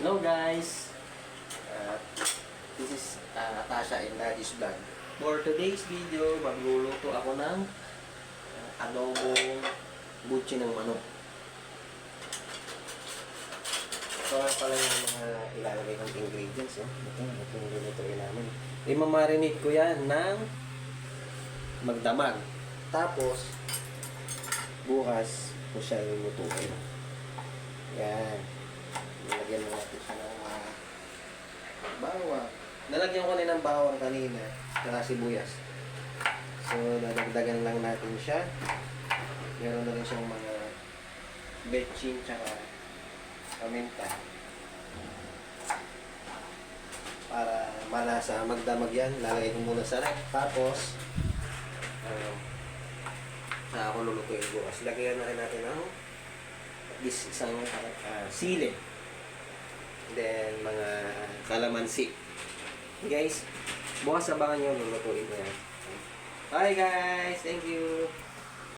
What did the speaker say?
guys! Uh, this is uh, Tasha and Daddy's vlog. For today's video, magluluto ako ng uh, adobong butchi ng manok. Ito nga pala yung mga ilalagay kong ingredients. Oh. Ito, ito yung lulutuin namin. Imamarinate ko yan ng magdamag. Tapos, bukas ko siya lulutuin. Yan. Nilagyan mo natin siya ng uh, bawang. Nalagyan ko na ng bawang kanina. Saka sibuyas. So, dadagdagan lang natin siya. Meron na rin siyang mga betchin tsaka paminta. Para malasa magdamag yan, lalagay ko muna sa rek. Tapos, ano, sa ako lulutuin bukas. Lagyan na rin natin ng at least isang uh, sili. Then, mga kalamansi. Guys, bukas abangan nyo lulutuin ko yan. Bye guys! Thank you!